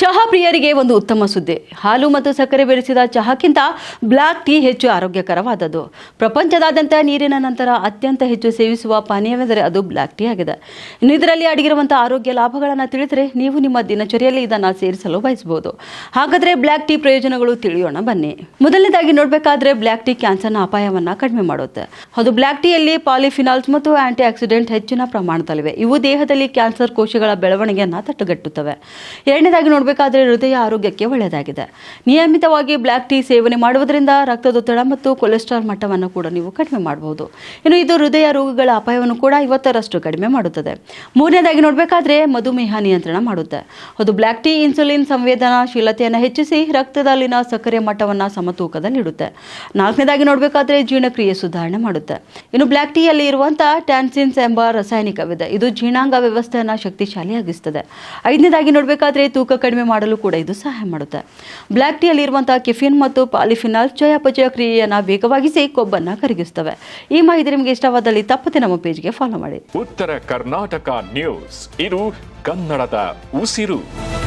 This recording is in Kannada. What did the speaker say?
ಚಹಾ ಪ್ರಿಯರಿಗೆ ಒಂದು ಉತ್ತಮ ಸುದ್ದಿ. ಹಾಲು ಮತ್ತು ಸಕ್ಕರೆ ಬೆರೆಸಿದ ಚಹಾಕ್ಕಿಂತ ಬ್ಲ್ಯಾಕ್ ಟೀ ಹೆಚ್ಚು ಆರೋಗ್ಯಕರವಾದದ್ದು. ಪ್ರಪಂಚದಾದ್ಯಂತ ನೀರಿನ ನಂತರ ಅತ್ಯಂತ ಹೆಚ್ಚು ಸೇವಿಸುವ ಪಾನೀಯವೆಂದರೆ ಅದು ಬ್ಲ್ಯಾಕ್ ಟೀ ಆಗಿದೆ. ಇದರಲ್ಲಿ ಅಡಗಿರುವಂತಹ ಆರೋಗ್ಯ ಲಾಭಗಳನ್ನು ತಿಳಿದರೆ ನೀವು ನಿಮ್ಮ ದಿನಚರಿಯಲ್ಲಿ ಇದನ್ನು ಸೇರಿಸಲು ಬಯಸಬಹುದು. ಹಾಗಾದ್ರೆ ಬ್ಲ್ಯಾಕ್ ಟೀ ಪ್ರಯೋಜನಗಳು ತಿಳಿಯೋಣ ಬನ್ನಿ. ಮೊದಲನೇದಾಗಿ ನೋಡಬೇಕಾದ್ರೆ ಬ್ಲ್ಯಾಕ್ ಟೀ ಕ್ಯಾನ್ಸರ್ನ ಅಪಾಯವನ್ನ ಕಡಿಮೆ ಮಾಡುತ್ತೆ. ಅದು ಬ್ಲ್ಯಾಕ್ ಟೀಯಲ್ಲಿ ಪಾಲಿಫಿನಾಲ್ಸ್ ಮತ್ತು ಆಂಟಿ ಆಕ್ಸಿಡೆಂಟ್ ಹೆಚ್ಚಿನ ಪ್ರಮಾಣದಲ್ಲಿವೆ. ಇವು ದೇಹದಲ್ಲಿ ಕ್ಯಾನ್ಸರ್ ಕೋಶಗಳ ಬೆಳವಣಿಗೆಯನ್ನು ತಟ್ಟುಗಟ್ಟುತ್ತವೆ. ಎರಡನೇದಾಗಿ ನೋಡಬೇಕಾದ್ರೆ ಹೃದಯ ಆರೋಗ್ಯಕ್ಕೆ ಒಳ್ಳೆಯದಾಗಿದೆ. ನಿಯಮಿತವಾಗಿ ಬ್ಲ್ಯಾಕ್ ಟೀ ಸೇವನೆ ಮಾಡುವುದರಿಂದ ರಕ್ತದೊತ್ತಡ ಮತ್ತು ಕೊಲೆಸ್ಟ್ರಾಲ್ ಮಟ್ಟವನ್ನು ಕೂಡ ನೀವು ಕಡಿಮೆ ಮಾಡಬಹುದು. ಇನ್ನು ಇದು ಹೃದಯ ರೋಗಗಳ ಅಪಾಯವನ್ನು ಕೂಡ ಐವತ್ತರಷ್ಟು ಕಡಿಮೆ ಮಾಡುತ್ತದೆ. ಮೂರನೇದಾಗಿ ನೋಡಬೇಕಾದ್ರೆ ಮಧುಮೇಹ ನಿಯಂತ್ರಣ ಮಾಡುತ್ತೆ. ಅದು ಬ್ಲ್ಯಾಕ್ ಟೀ, ಇನ್ಸುಲಿನ್ ಸಂವೇದನಾಶೀಲತೆಯನ್ನು ಹೆಚ್ಚಿಸಿ ರಕ್ತದಲ್ಲಿನ ಸಕ್ಕರೆ ಮಟ್ಟವನ್ನು ಸಮತೂಕದಲ್ಲಿಡುತ್ತೆ. ನಾಲ್ಕನೇದಾಗಿ ನೋಡಬೇಕಾದ್ರೆ ಜೀರ್ಣಕ್ರಿಯೆ ಸುಧಾರಣೆ ಮಾಡುತ್ತೆ. ಇನ್ನು ಬ್ಲ್ಯಾಕ್ ಟೀಯಲ್ಲಿ ಇರುವಂತಹ ಟ್ಯಾನ್ಸಿನ್ಸ್ ಎಂಬ ರಾಸಾಯನಿಕವಿದೆ. ಇದು ಜೀರ್ಣಾಂಗ ವ್ಯವಸ್ಥೆಯನ್ನು ಶಕ್ತಿಶಾಲಿಯಾಗಿಸುತ್ತದೆ. ಐದನೇದಾಗಿ ನೋಡಬೇಕಾದ್ರೆ ತೂಕ ಮಾಡಲು ಕೂಡ ಇದು ಸಹಾಯ ಮಾಡುತ್ತೆ. ಬ್ಲ್ಯಾಕ್ ಟೀಯಲ್ಲಿ ಇರುವಂತಹ ಕೆಫಿನ್ ಮತ್ತು ಪಾಲಿಫಿನಾಲ್ ಚಯಾಪಚಯ ಕ್ರಿಯೆಯನ್ನು ವೇಗವಾಗಿಸಿ ಕೊಬ್ಬನ್ನು ಕರಗಿಸುತ್ತವೆ. ಈ ಮಾಹಿತಿ ನಿಮಗೆ ಇಷ್ಟವಾದಲ್ಲಿ ತಪ್ಪದೆ ನಮ್ಮ ಪೇಜ್ಗೆ ಫಾಲೋ ಮಾಡಿ. ಉತ್ತರ ಕರ್ನಾಟಕ ನ್ಯೂಸ್ ಇದು ಕನ್ನಡದ ಉಸಿರು.